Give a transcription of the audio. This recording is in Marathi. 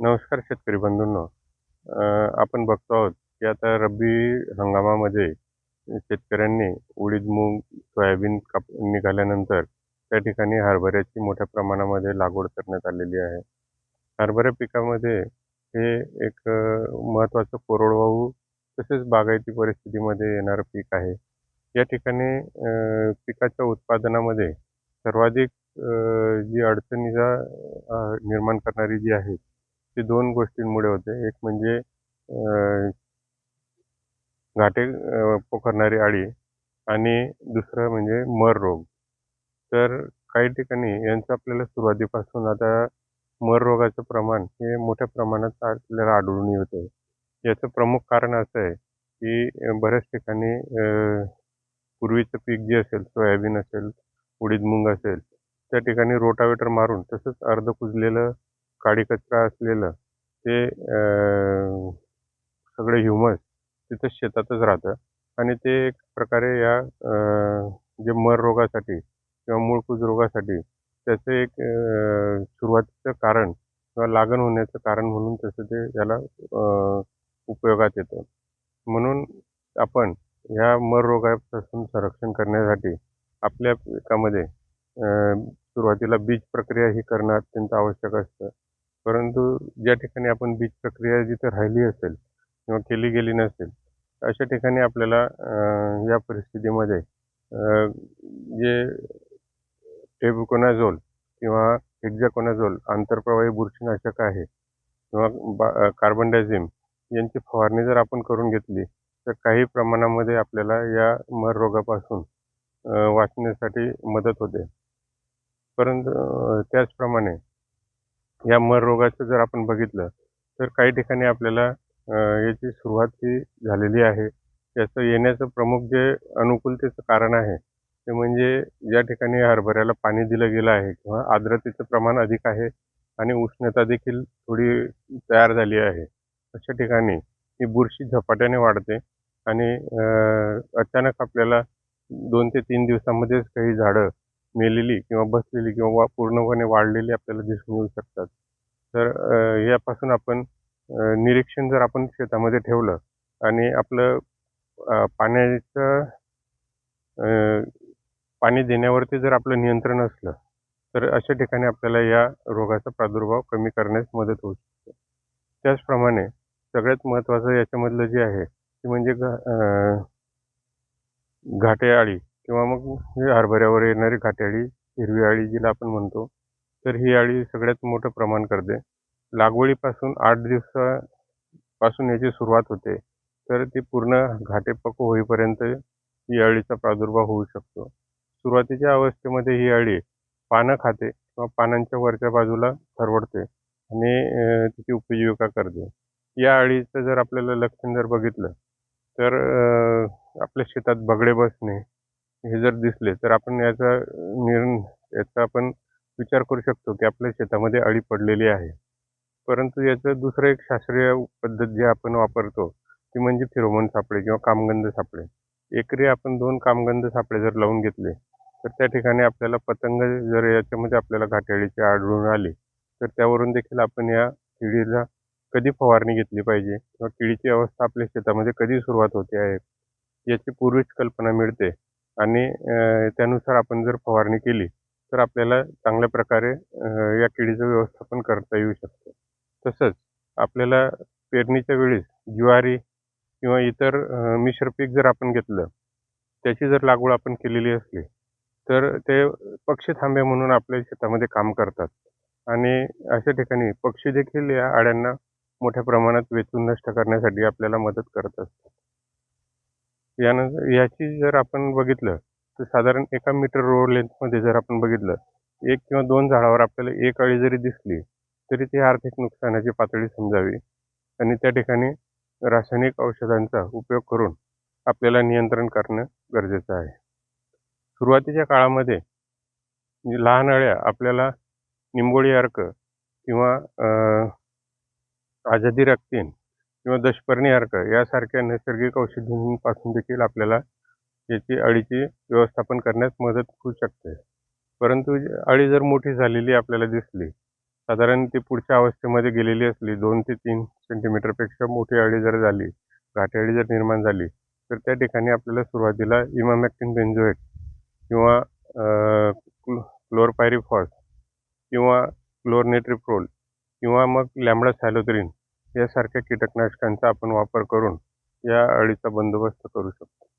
नमस्कार शेतकरी बंधूंनो. आपण बघतो आहोत की आता रब्बी हंगामामध्ये शेतकऱ्यांनी उडीद मूग सोयाबीन काप निघाल्यानंतर त्या ठिकाणी हरभऱ्याची मोठ्या प्रमाणामध्ये लागवड करण्यात आलेली आहे. हरभरा पिकामध्ये हे एक महत्त्वाचं कोरडवाहू तसेच बागायती परिस्थितीमध्ये येणारं पीक आहे. या ठिकाणी पिकाच्या उत्पादनामध्ये सर्वाधिक जी अडचणीचा निर्माण करणारी जी आहे ती दोन गोष्टींमुळे होते. एक म्हणजे घाटे पोखरणारी अळी आणि दुसरं म्हणजे मर रोग. तर काही ठिकाणी यांचं आपल्याला सुरुवातीपासून आता मर रोगाचं प्रमाण हे मोठ्या प्रमाणात आपल्याला आढळून येतं याचं प्रमुख कारण असं आहे की बऱ्याच ठिकाणी पूर्वीचं पीक जे असेल सोयाबीन असेल उडीद मूग असेल त्या ठिकाणी रोटावेटर मारून तसंच अर्ध कुजलेलं काडी कचरा असलेलं ते सगळे ह्युमस तिथं शेतातच राहतं. आणि ते एक प्रकारे या जे मर रोगासाठी किंवा मूळकूज रोगासाठी त्याचं एक सुरुवातीचं कारण किंवा लागण होण्याचं कारण म्हणून तसं ते याला उपयोगात येतं. म्हणून आपण ह्या मर रोगापासून संरक्षण करण्यासाठी आपल्या पिकामध्ये सुरुवातीला बीज प्रक्रिया ही करणं अत्यंत आवश्यक असतं. परंतु ज्या ठिकाणी आपण बीज प्रक्रिया जिथे राहिली असेल किंवा केली गेली नसेल अशा ठिकाणी आपल्याला या परिस्थितीमध्ये जे टेबुकोनाझोल किंवा एक्झाकोनाझोल आंतरप्रवाही बुरशीनाशक आहे किंवा बा कार्बन डायझिम यांची फवारणी जर आपण करून घेतली तर काही प्रमाणामध्ये आपल्याला या मर रोगापासून वाचण्यासाठी मदत होते. परंतु त्याचप्रमाणे या मर रोगाचं जर आपण बघितलं तर काही ठिकाणी आपल्याला याची सुरुवात ही झालेली आहे. याचं येण्याचं प्रमुख जे अनुकूलतेचं कारण आहे ते म्हणजे ज्या ठिकाणी हरभऱ्याला पाणी दिलं गेलं आहे किंवा आर्द्रतेचं प्रमाण अधिक आहे आणि उष्णता देखील थोडी तयार झाली आहे अशा ठिकाणी ही बुरशी झपाट्याने वाढते आणि अचानक आपल्याला दोन ते तीन दिवसामध्येच काही झाडं मेलेली किंवा बसलेली किंवा वा- पूर्णपणे वाढलेली आपल्याला दिसून येऊ शकतात. तर यापासून आपण निरीक्षण जर आपण शेतामध्ये ठेवलं आणि आपलं पाण्याचं पाणी देण्यावरती जर आपलं नियंत्रण असलं तर अशा ठिकाणी आपल्याला या रोगाचा प्रादुर्भाव कमी करण्यास मदत होऊ शकते. त्याचप्रमाणे सगळ्यात महत्त्वाचं याच्यामधलं जे आहे ते म्हणजे घ घाटेआळी घाटे किंवा मग हे हरभऱ्यावर येणारी घाटे अळी हिरवी अळी जिला आपण म्हणतो तर ही अळी सगळ्यात मोठं प्रमाण करते. लागवडीपासून आठ दिवसापासून याची सुरुवात होते तर ती पूर्ण घाटे पक्व होईपर्यंत ही अळीचा प्रादुर्भाव होऊ शकतो. सुरुवातीच्या अवस्थेमध्ये ही अळी पानं खाते किंवा पानांच्या वरच्या बाजूला खरवडते आणि तिची उपजीविका करते. या अळीचं जर आपल्याला लक्षण जर बघितलं तर आपल्या शेतात बगडे बसणे हे जर दिसले तर आपण याचा निर याचा आपण विचार करू शकतो की आपल्या शेतामध्ये अळी पडलेली आहे. परंतु याचं दुसरं एक शास्त्रीय पद्धत जी आपण वापरतो ती म्हणजे फिरोमोन सापळे किंवा कामगंध सापळे. एकरी आपण दोन कामगंध सापळे जर लावून घेतले तर त्या ठिकाणी आपल्याला पतंग जर याच्यामध्ये आपल्याला घाटेळीची आढळून आली तर त्यावरून देखील आपण या किडीला कधी फवारणी घेतली पाहिजे किंवा किडीची अवस्था आपल्या शेतामध्ये कधी सुरुवात होते आहे याची पूर्वीच कल्पना मिळते. आणि त्यानुसार आपण जर फवारणी केली तर आपल्याला चांगल्या प्रकारे या किडीचं व्यवस्थापन करता येऊ शकतं. तसंच आपल्याला पेरणीच्या वेळेस ज्वारी किंवा इतर मिश्र पीक जर आपण घेतलं त्याची जर लागवड आपण केलेली असली तर ते पक्षी थांबे म्हणून आपल्या शेतामध्ये काम करतात. आणि अशा ठिकाणी पक्षी देखील या अळ्यांना मोठ्या प्रमाणात वेचून नष्ट करण्यासाठी आपल्याला मदत करत असतात. यानं याची जर आपण बघितलं तर साधारण एका मीटर रोड लेंथमध्ये जर आपण बघितलं एक किंवा दोन झाडावर आपल्याला एक अळी जरी दिसली तरी ती आर्थिक नुकसानाची पातळी समजावी. आणि त्या ठिकाणी रासायनिक औषधांचा उपयोग करून आपल्याला नियंत्रण करणं गरजेचं आहे. सुरुवातीच्या काळामध्ये लहान अळ्या आपल्याला निंबोळी अर्क किंवा आझादी रक्तीन किंवा दशपर्णी अर्क यासारख्या नैसर्गिक औषधींपासून देखील आपल्याला याची अळीची व्यवस्थापन करण्यास मदत होऊ शकते. परंतु अळी जर मोठी झालेली आपल्याला दिसली साधारण ती पुढच्या अवस्थेमध्ये गेलेली असली दोन ते तीन सेंटीमीटरपेक्षा मोठी अळी जर झाली गाठी अळी जर निर्माण झाली तर त्या ठिकाणी आपल्याला सुरुवातीला इमामॅक्टिन बेन्झोएट किंवा क्लोरपायरिफॉस किंवा क्लोरनेट्रिप्रोल किंवा मग लॅमडा सॅलोथ्रीन यासारख्या कीटकनाशकांचा आपण वापर करून या अळीचा बंदोबस्त करू शकतो.